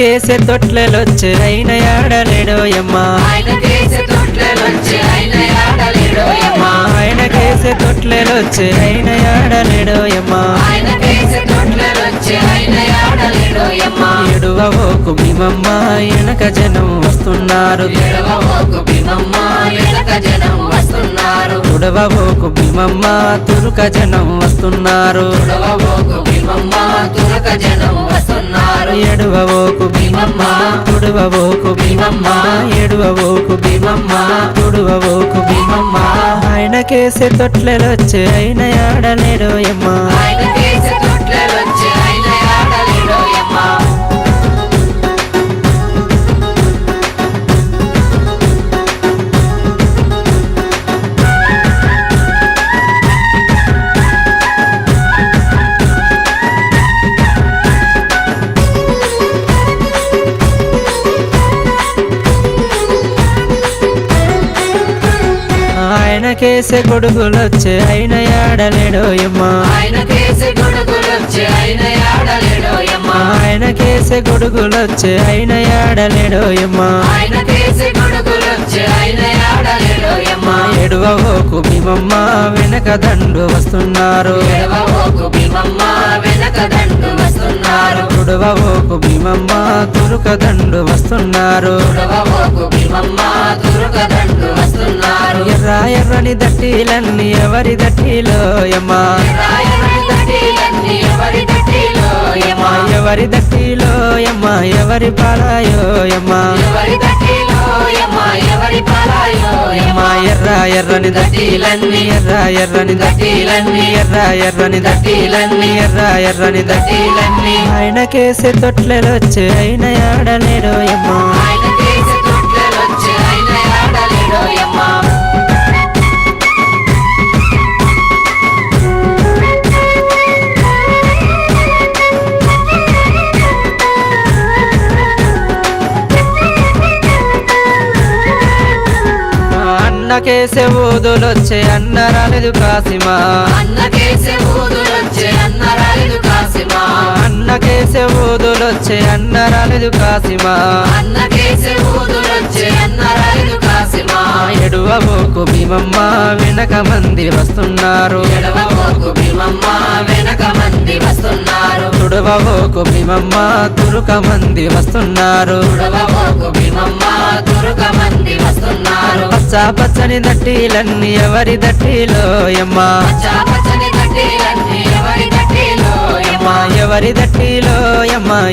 ఆయనకేసే తొట్లెలొచ్చే అయిన ఆడలేడోయమ్మా ఆయన కేసి తొట్లెలొచ్చి ఆడలేడోయమ్మా అయిన ఆడలేడోయమ్మా ఆయన కేసి తొట్లెలొచ్చి ఆయన ఆడలేడోయమ్మా వెనక జనం వస్తున్నారు. ఎడవబోకు భీమమ్మ వెనక జనం వస్తున్నారు. తురుక జనం వస్తున్నారు. భీమమ్మ తురక జనం వస్తున్నారు. ఎడువోకు భీమమ్మ తుడవోకు భీమమ్మ. ఎడువోకు భీమమ్మ తుడవోకు భీమమ్మ. ఆయనకేసే తొట్లెలొచ్చే అయిన ఆడలేడోయమ్మా. ఆయన కేసి ఆయనకేసే గొడుగులొచ్చే అయిన ఆడలేడోయమ్మా ఆయన కేసి గొడుగులొచ్చి ఆయన ఆడలేడోయమ్మా ఆయనకేసే గొడుగులొచ్చే అయిన ఆడలేడోయమ్మా ఆయన కేసి గొడుగులొచ్చి ఆయన ఆడలేడోయమ్మా ఎడువోకు భీమమ్మ వెనక దండు వస్తున్నారు. ఎడవబోకు భీమమ్మ వెనక దండు వస్తున్నారు తుడవోకు భీమమ్మ తురుక దండు వస్తున్నారు. ఎడవబోకు భీమమ్మ తురుక దండు వస్తున్నారు. ఎర్ర ఎర్రని దట్టిలన్నీ ఎవరి రాయని దట్టిలన్నీ ఎవరి దట్టిలోయమ్మా ఎవరి ఎవరి పాలాయోయమ్మా ఎవరి దట్టిలోయమ్మా ఎవరి పాలాయోయమ్మా మా ఎర్ర ఎర్రని దట్టిలన్నీ ఎర్ర ఎర్రని దట్టిలన్నీ ఎర్ర ఎర్రని దట్టిలన్నీ ఎర్ర ఎర్రని దట్టిలన్నీ ఆయనకేసే తొట్లెలొచ్చే అయిన ఆడలేడోయమ్మా ఆయన అన్నకేసే ఊదులొచ్చే అన్న రాలేదు కాసిమా. అన్న కేసి ఊదులొచ్చి అన్న రాలేదు కాసిమా. అన్నకేసే ఊదులొచ్చే అన్న రాలేదు కాసిమా. అన్న కేసి ఊదులొచ్చి అన్న రాలేదు కాసిమా ఎడువబోకు భీమమ్మ వెనక మంది వస్తున్నారు. ఎడవబోకు భీమమ్మ వెనక మంది వస్తున్నారు. తుడవబోకు భీమమ్మ తురుక మంది వస్తున్నారు. ఉడవబోకు భీమమ్మ తురుక మంది పచ్చని దట్టీలన్నీ ఎవరి దట్టిలోయమ్మా చాపచని దట్టిలన్నీ ఎవరి దట్టిలోయమ్మా ఎవరి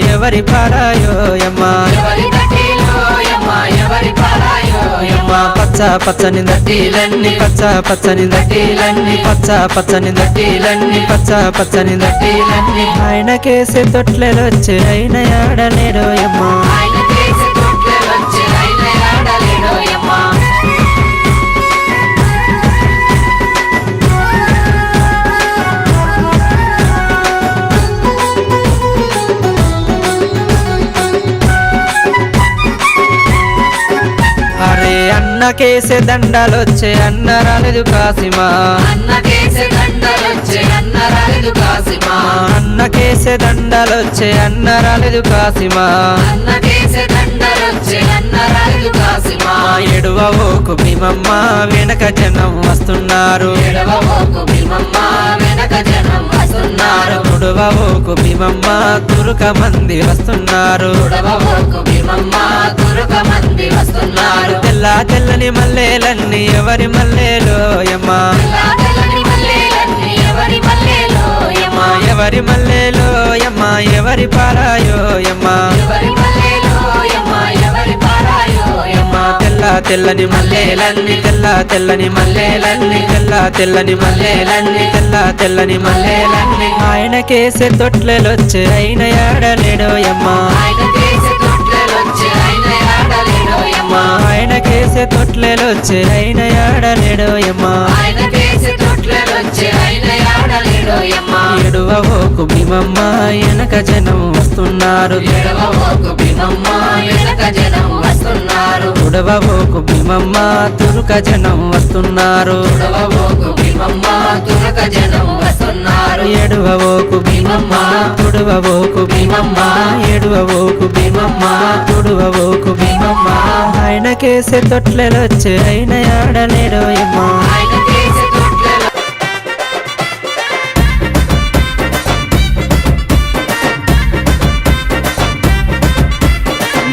ఎవరి పారాయోయమ్మా ఎవరి దట్టిలోయమ్మా ఎవరి పారాయోయమ్మా పచ్చ పచ్చని దట్టీలన్నీ పచ్చ పచ్చని దట్టీలన్నీ పచ్చ పచ్చని దట్టీలన్నీ పచ్చ పచ్చని దట్టిలన్నీ. ఆయనకేసే తొట్లెలొచ్చే అయిన ఆడలేడోయమ్మా ఆయన కేసి అన్నకేసే దండాలొచ్చే అన్న రాలేదు కాసిమా. అన్న కేసి దండలొచ్చి అన్న రాలేదు కాసిమా. అన్నకేసే దండాలొచ్చే అన్న రాలేదు కాసిమా. అన్న కేసి దండలొచ్చి అన్న రాలేదు కాసిమా ఎడువోకు భీమమ్మ వెనక జనం వస్తున్నారు. ఎడవబోకు భీమమ్మ వెనక జనం వస్తున్నారు. తుడవోకు భీమమ్మ తురుక మంది వస్తున్నారు. ఉడవబోకు తెల్ల తెల్లని మల్లెలన్నీ ఎవరి మల్లెలోయమ్మా యమ్మా ఎవరి మల్లెలోయమ్మా ఎవరి ఎవరి పారాయో యమ్మా మల్లెలోయమ్మా తెల్ల తెల్లని మల్లెలన్నీ తెల్ల తెల్లని మల్లెలన్నీ తెల్ల తెల్లని మల్లెలన్నీ తెల్ల తెల్లని మల్లెలన్నీ. ఆయనకేసే తొట్లెలొచ్చే అయిన ఆడలేడోయమ్మా ఆయన కేసి తొట్లెలొచ్చి ఆయన ఆడలేడోయమ్మా ఆయనకేసే తొట్లెలొచ్చే అయిన ఆడలేడోయమ్మా ఆయన కేసి తొట్లెలొచ్చి ఆయన ఎడువోకు భీమమ్మ వెనక జనం వస్తున్నారు. ఉడవోకు భీమమ్మ తురుక జనం వస్తున్నారు. ఎడువోకు భీమమ్మ తుడువోకు భీమమ్మ ఎడువోకు భీమమ్మ. తుడువోకు భీమమ్మ ఆయన కేసే తొట్లలో తొట్లెలొచ్చే ఆయన ఆడలేడు ఏమ్మా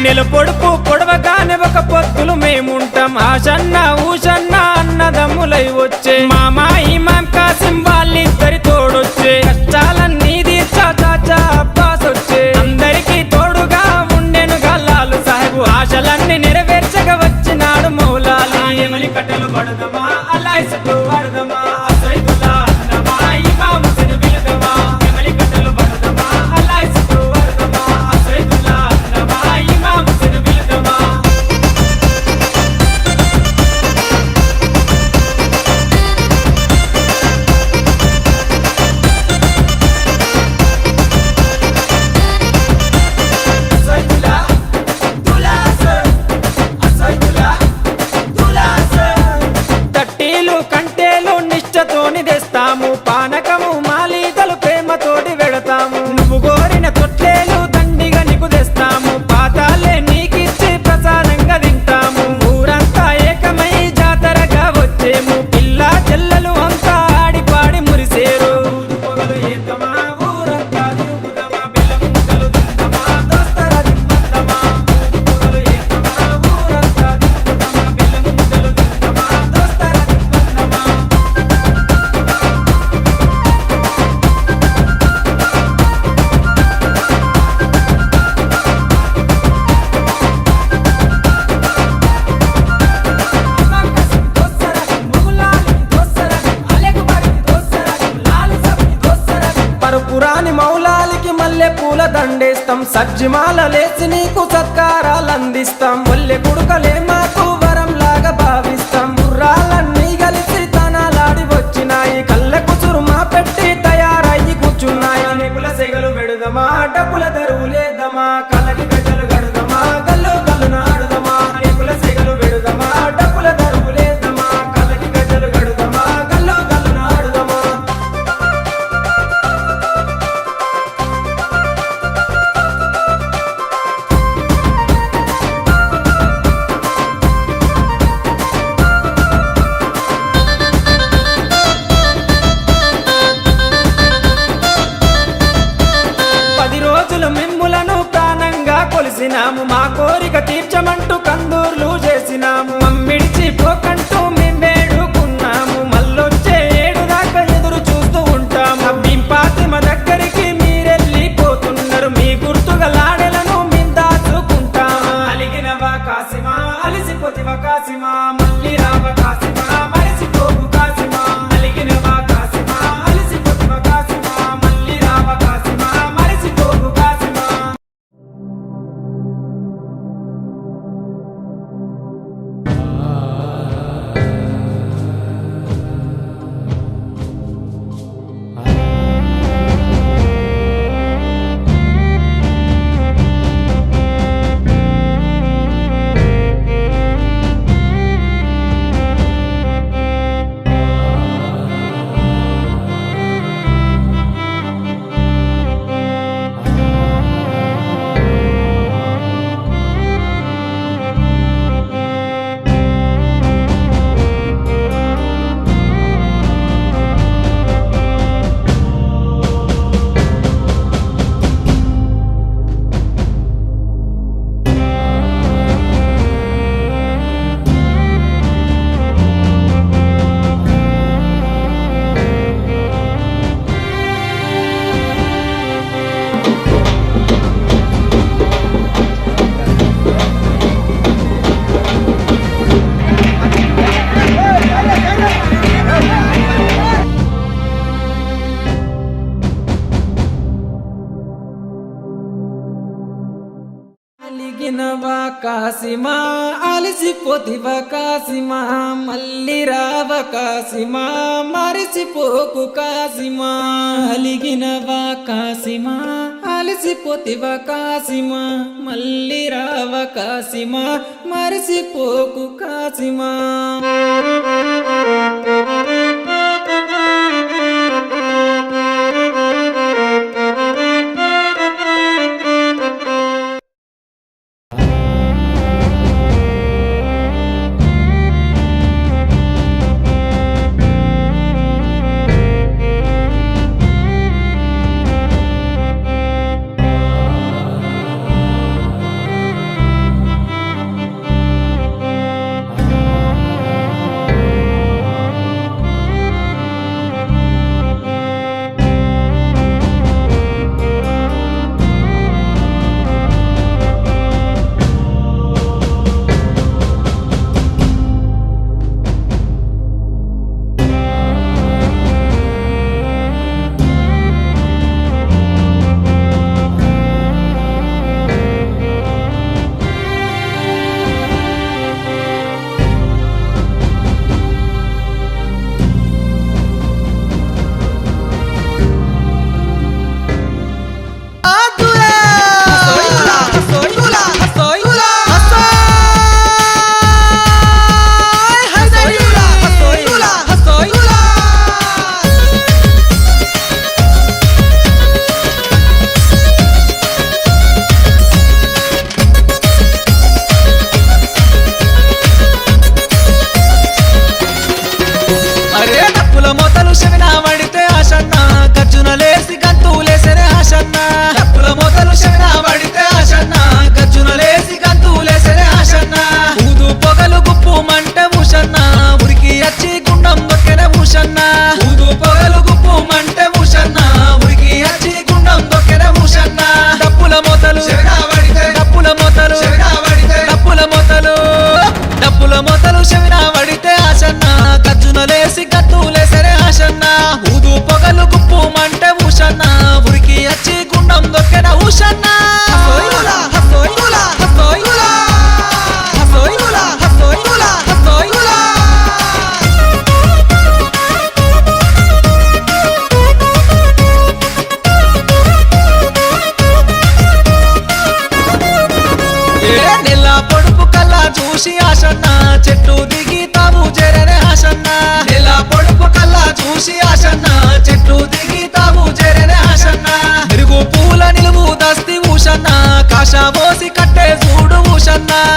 గుండెల పొడుపు పొడవగానే ఒక పొత్తులు మేముంటాం. ఆశన్న ఊషన్న అన్నదమ్ములై వచ్చే మామా ఇమాం కాసిం వాళ్ళిద్దరి తోడొచ్చే. కష్టాలన్నీ తీర్చా చాచా అబ్బాస్ వచ్చే అందరికీ తోడుగా ఉండెను గల్లాలు. సాహెబు ఆశలన్నీ నెరవేర్చగా వచ్చినాడు మౌలాలి. కట్టెలు పడదమా నజ్జిమాల లేచి నీకు సత్కారాలు అందిస్తాం మల్లె కుడుకలేమ కోరిక తీర్చమంటూ కాసిమా అలసిపోతివ కాసిమా మళ్ళీ రావ కాసిమా మరిసిపోకు కాసిమా అలిగినవా కాసిమా అలసిపోతివ కాసిమా మళ్ళీ రావ కాసిమా మరిసిపోకు కాసిమా Ana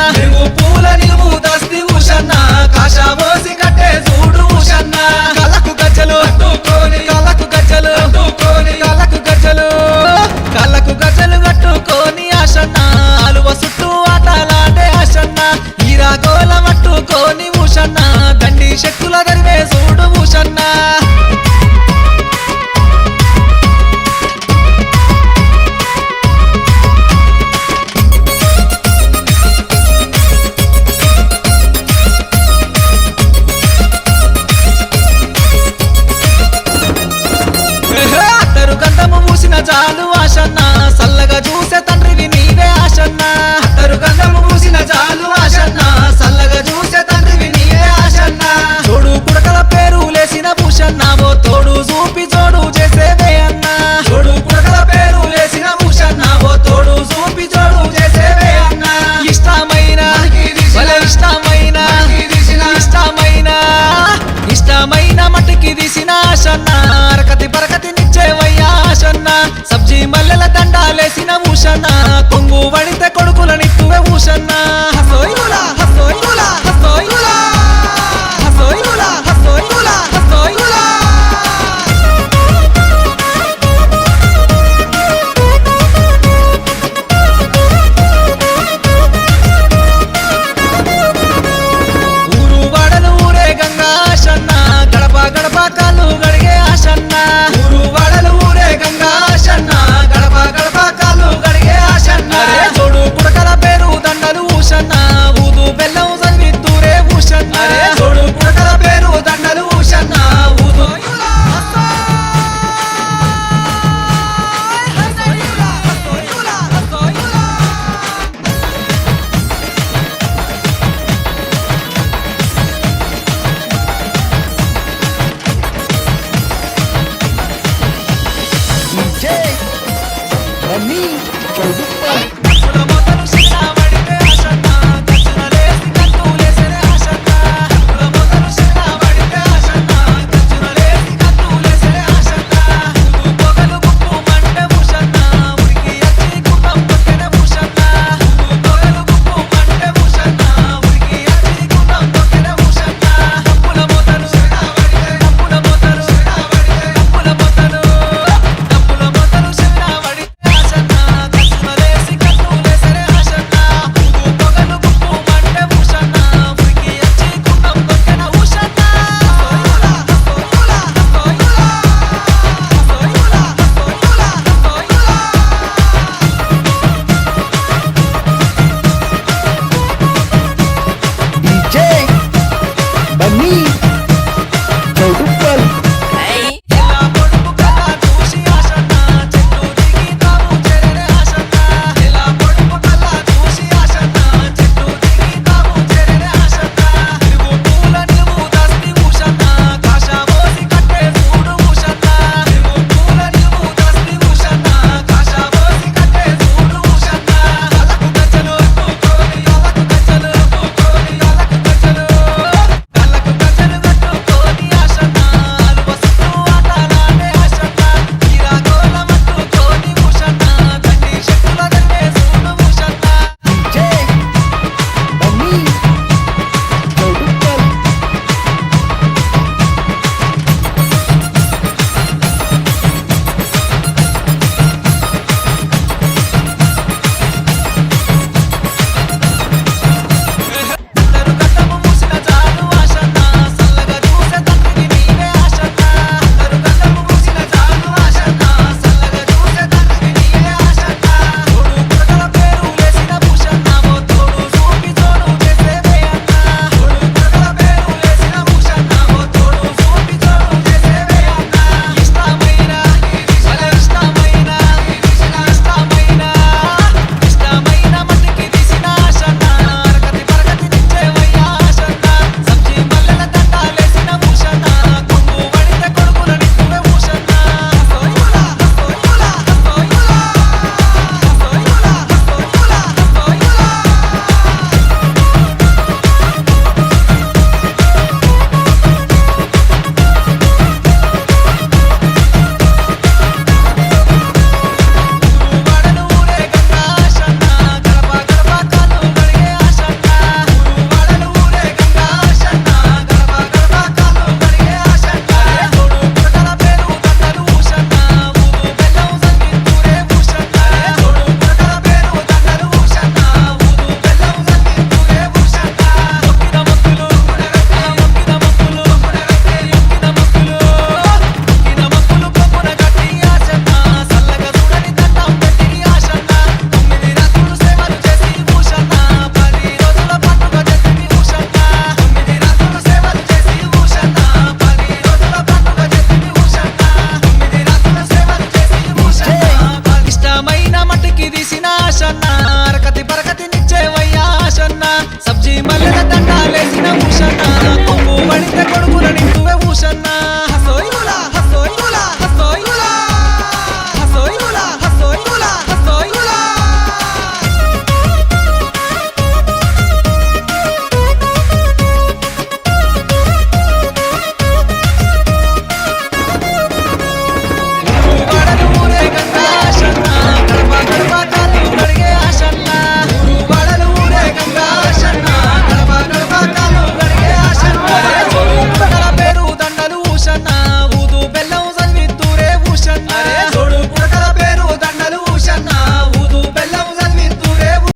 ఇది సినాశన్న అరకతి పరకతి నిచ్చేవయ్యాశన్న సబ్జీ మల్లెల దండాలేసిన ఊషన్న. కొంగు వడితే కొడుకుల నిత్తువే ఊషన్నా.